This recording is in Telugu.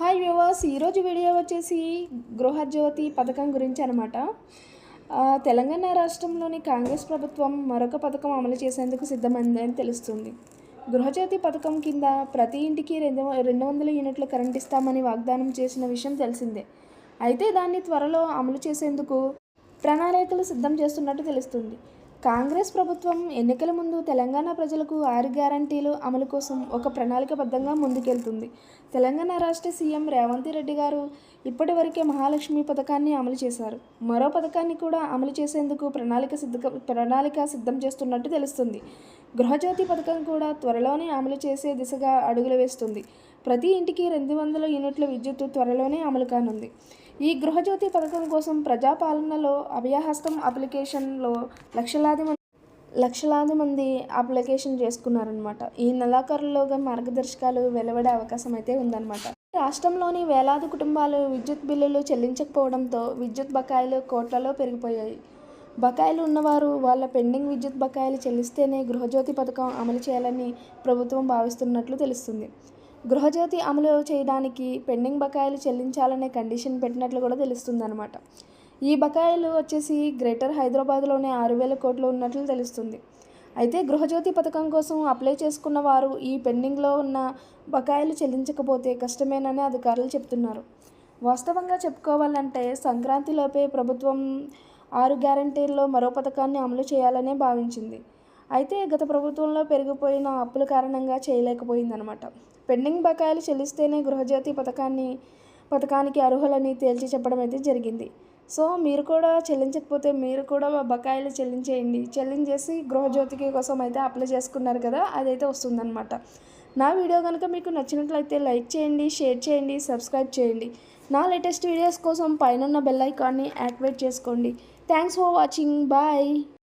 హాయ్ వ్యూవర్స్ ఈరోజు వీడియో వచ్చేసి గృహజ్యోతి పథకం గురించి అనమాట తెలంగాణ రాష్ట్రంలోని కాంగ్రెస్ ప్రభుత్వం మరొక పథకం అమలు చేసేందుకు సిద్ధమైందని తెలుస్తుంది. గృహజ్యోతి పథకం కింద ప్రతి ఇంటికి రెండు రెండు వందల యూనిట్ల కరెంట్ ఇస్తామని వాగ్దానం చేసిన విషయం తెలిసిందే. అయితే దాన్ని త్వరలో అమలు చేసేందుకు ప్రణాళికలు సిద్ధం చేస్తున్నట్టు తెలుస్తుంది. కాంగ్రెస్ ప్రభుత్వం ఎన్నికల ముందు తెలంగాణ ప్రజలకు ఆరు గ్యారంటీలు అమలు కోసం ఒక ప్రణాళికబద్ధంగా ముందుకెళ్తుంది. తెలంగాణ రాష్ట్ర సీఎం రేవంత్ రెడ్డి గారు ఇప్పటివరకే మహాలక్ష్మి పథకాన్ని అమలు చేశారు. మరో పథకాన్ని కూడా అమలు చేసేందుకు ప్రణాళిక సిద్ధ ప్రణాళిక సిద్ధం చేస్తున్నట్టు తెలుస్తుంది. గృహజ్యోతి పథకం కూడా త్వరలోనే అమలు చేసే దిశగా అడుగులు వేస్తుంది. ప్రతి ఇంటికి రెండు వందల యూనిట్ల విద్యుత్తు త్వరలోనే అమలు కానుంది. ఈ గృహజ్యోతి పథకం కోసం ప్రజాపాలనలో అభయహస్తం అప్లికేషన్లో లక్షలాది మంది లక్షలాది మంది అప్లికేషన్ చేసుకున్నారనమాట ఈ నెలాఖరులోగా మార్గదర్శకాలు వెలువడే అవకాశం అయితే ఉందన్నమాట. రాష్ట్రంలోని వేలాది కుటుంబాలు విద్యుత్ బిల్లులు చెల్లించకపోవడంతో విద్యుత్ బకాయిలు కోట్లలో పెరిగిపోయాయి. బకాయిలు ఉన్నవారు వాళ్ళ పెండింగ్ విద్యుత్ బకాయిలు చెల్లిస్తేనే గృహజ్యోతి పథకం అమలు చేయాలని ప్రభుత్వం భావిస్తున్నట్లు తెలుస్తుంది. గృహజ్యోతి అమలు చేయడానికి పెండింగ్ బకాయిలు చెల్లించాలనే కండిషన్ పెట్టినట్లు కూడా తెలుస్తుంది అనమాట ఈ బకాయిలు వచ్చేసి గ్రేటర్ హైదరాబాద్లోనే ఆరు వేల కోట్లు ఉన్నట్లు తెలుస్తుంది. అయితే గృహజ్యోతి పథకం కోసం అప్లై చేసుకున్న వారు ఈ పెండింగ్లో ఉన్న బకాయిలు చెల్లించకపోతే కష్టమేనని అధికారులు చెప్తున్నారు. వాస్తవంగా చెప్పుకోవాలంటే సంక్రాంతిలోపే ప్రభుత్వం ఆరు గ్యారంటీల్లో మరో పథకాన్ని అమలు చేయాలనే భావించింది. అయితే గత ప్రభుత్వంలో పెరిగిపోయిన అప్పుల కారణంగా చేయలేకపోయిందనమాట పెండింగ్ బకాయిలు చెల్లిస్తేనే గృహజ్యోతి పథకాన్ని పథకానికి అర్హులని తేల్చి చెప్పడం అయితే జరిగింది. సో మీరు కూడా చెల్లించకపోతే మీరు కూడా బకాయిలు చెల్లించేయండి. చెల్లించేసి గృహజ్యోతికి కోసం అయితే అప్లై చేసుకున్నారు కదా అదైతే వస్తుందన్నమాట. నా వీడియో కనుక మీకు నచ్చినట్లయితే లైక్ చేయండి షేర్ చేయండి సబ్స్క్రైబ్ చేయండి. నా లేటెస్ట్ వీడియోస్ కోసం పైన బెల్ ఐకాన్ని యాక్టివేట్ చేసుకోండి. Thanks for watching. బాయ్.